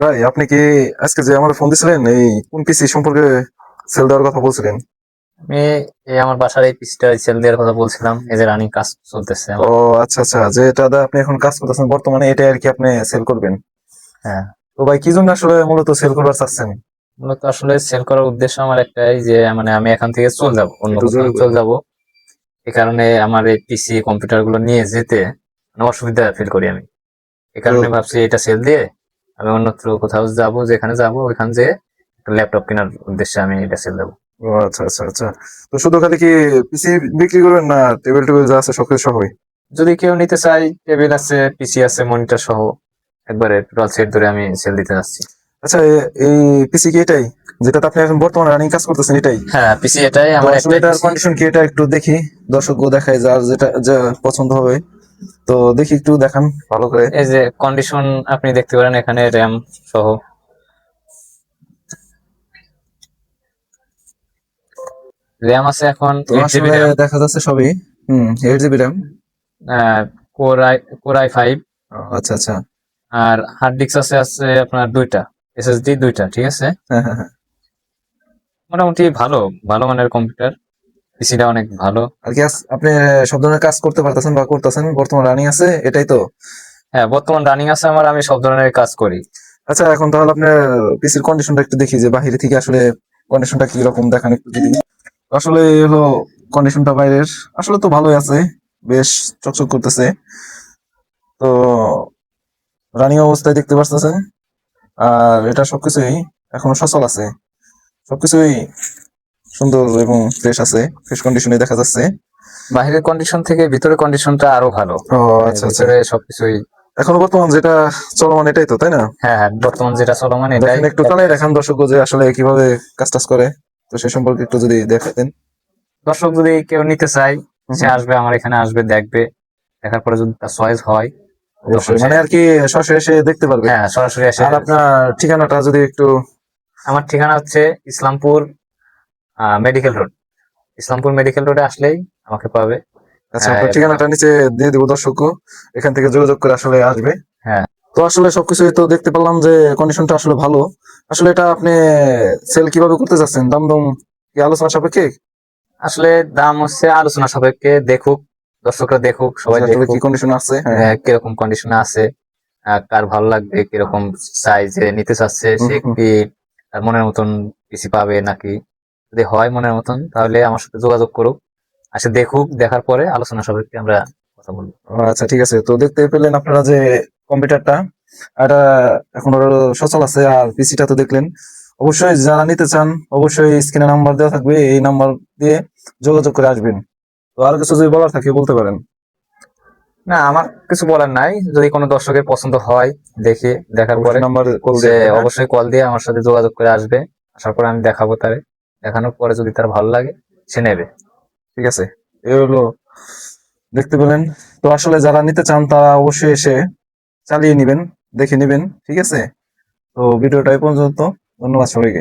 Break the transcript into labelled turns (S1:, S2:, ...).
S1: ভাই আপনি কি আজকে যে আমার ফোন দিছিলেন এই কোন পিসি সম্পর্কে সেল দেওয়ার কথা বলছিলেন?
S2: আমি এই আমার বাসার এই পিসটা সেল দেওয়ার কথা বলছিলাম এই যে রানিং কাজ চলতেছে
S1: ও আচ্ছা আচ্ছা যেটা দা আপনি এখন কাজ করতেছেন বর্তমানে এটা আর কি আপনি সেল করবেন?
S2: হ্যাঁ।
S1: তো ভাই কি জন্য আসলে মূলত সেল করবার চাচ্ছেন?
S2: মূলত আসলে সেল করার উদ্দেশ্য আমার একটাই যে মানে আমি এখান থেকে চলে যাব অন্য কোথাও চলে যাব। এই কারণে আমার এই পিসি কম্পিউটারগুলো নিয়ে যেতে মানে অসুবিধা ফিল করি আমি। এই কারণে ভাবছি এটা সেল দিয়ে আমি অন্যত্র কোথাও যাব যেখানে যাব ওইখান যে ল্যাপটপ কেনার উদ্দেশ্যে আমি এটা সেল দেবো।
S1: ও আচ্ছা আচ্ছা আচ্ছা। তো শুধু খালি কি পিসি বিক্রি করবেন না টেবিল টেবিল যা আছে সবকিছু সহই
S2: যদি কেউ নিতে চাই টেবিল আছে পিসি আছে মনিটর সহ একবারে টোটাল সেট ধরে আমি সেল দিতে যাচ্ছি
S1: আচ্ছা এই পিসি কি এটাই? যেটাতে আপনি এখন বর্তমানে রানিং কাজ করতেছেন এটাই?
S2: হ্যাঁ পিসি এটাই আমার
S1: এটার কন্ডিশন কি এটা একটু দেখি দর্শকও দেখায় যার যেটা যা পছন্দ হবে। তো দেখি একটু দেখান ভালো করে।
S2: এই যে কন্ডিশন আপনি দেখতে পারেন এখানে র্যাম সহ। র্যাম আছে এখন
S1: দেখা যাচ্ছে সবই। হুম eight GB RAM
S2: core i core i five
S1: আচ্ছা আচ্ছা।
S2: আর হার্ড ডিস্ক আছে আছে আপনার দুইটা এসএসডি দুইটা ঠিক আছে?
S1: হ্যাঁ হ্যাঁ হ্যাঁ।
S2: মোটামুটি ভালো ভালো মানের কম্পিউটার পিসিটা অনেক ভালো।
S1: আর কি আপনি সব ধরনের কাজ করতে পারতেছেন বা করতেছেন বর্তমান রানিং আছে এটাই তো?
S2: হ্যাঁ বর্তমান রানিং আছে আমার আমি সব ধরনের কাজ করি।
S1: আচ্ছা এখন তাহলে আপনার পিসির কন্ডিশনটা একটু দেখি যে বাহিরে থেকে আসলে কন্ডিশনটা কি রকম দেখান একটু যদি। আসলে হলো কন্ডিশনটা বাইরের আসলে তো ভালোই আছে বেশ চকচক করতেছে। তো রানিং অবস্থায় দেখতে পারতেছেন আর এটা সবকিছুই এখনও সচল আছে। সবকিছুই সুন্দর এবং ফ্রেশ আছে। ফ্রেশ কন্ডিশনে দেখা যাচ্ছে।
S2: বাইরের কন্ডিশন থেকে ভিতরের কন্ডিশনটা আরও ভালো।
S1: ও আচ্ছা আচ্ছা।
S2: সবকিছুই
S1: এখনও বর্তমান যেটা চলমান এটাই তো তাই না?
S2: হ্যাঁ হ্যাঁ বর্তমান যেটা চলমান এটাই।
S1: একটু চালাই দেখান দর্শক যে আসলে কীভাবে কাজ টাজ করে। তো সে সম্পর্কে একটু যদি দেখাতেন।
S2: দর্শক যদি কেউ নিতে চায় সে আসবে আমার এখানে আসবে দেখবে। দেখার পরে যদি তার চয়েস হয়
S1: মানে আর কি সরাসরি এসে দেখতে পারবে।
S2: হ্যাঁ সরাসরি এসে
S1: আর আপনার ঠিকানাটা যদি একটু
S2: আমার ঠিকানা হচ্ছে Islampur medical road Islampur medical রোডে আসলেই আমাকে পাবে।
S1: আচ্ছা আপনার ঠিকানাটা নিচে দিয়ে দিব দর্শক এখান থেকে যোগাযোগ করে আসলে আসবে।
S2: হ্যাঁ।
S1: তো আসলে সবকিছুই তো দেখতে পেলাম যে কন্ডিশনটা আসলে ভালো। আসলে এটা আপনি সেল কীভাবে করতে যাচ্ছেন? দাম দাম কি আলোচনা সাপেক্ষে?
S2: আসলে দাম হচ্ছে আলোচনা সাপেক্ষে দেখুক দর্শকরা দেখুক সবাই দেখুক।
S1: কি কন্ডিশন আছে? হ্যাঁ।
S2: হ্যাঁ, কীরকম কন্ডিশনে আছে কার ভালো লাগবে কীরকম সাইজে নিতে চাচ্ছে সে। কি মনের মতন পিসি পাবে নাকি? যদি হয় মনের মতন তাহলে আমার সাথে যোগাযোগ করুক। আসে দেখুক দেখার পরে আলোচনা সাপেক্ষে আমরা কথা বলব।
S1: আচ্ছা ঠিক আছে। তো দেখতে পেলেন আপনারা যে কম্পিউটারটা এটা এখন সচল আছে আর পিসিটা তো দেখলেন। অবশ্যই যারা নিতে চান অবশ্যই স্ক্রিনে নাম্বার দেওয়া থাকবে এই নাম্বার দিয়ে যোগাযোগ করে আসবেন। তো আর কিছু যদি বলার থাকে বলতে পারেন।
S2: না আমার কিছু বলার নাই। যদি কোনো দর্শকের পছন্দ হয় দেখে দেখার পরে
S1: নাম্বার কল
S2: সে অবশ্যই কল দিয়ে আমার সাথে যোগাযোগ করে আসবে। আসার পরে আমি দেখাবো তারে। দেখানোর পরে যদি তার ভালো লাগে, সে নেবে।
S1: ঠিক আছে? এ হলো দেখতে পেলেন। তো আসলে যারা নিতে চান, তারা অবশ্যই এসে চালিয়ে নেবেন, দেখে নেবেন। ঠিক আছে? তো ভিডিওটা এই পর্যন্ত। ধন্যবাদ সবাইকে।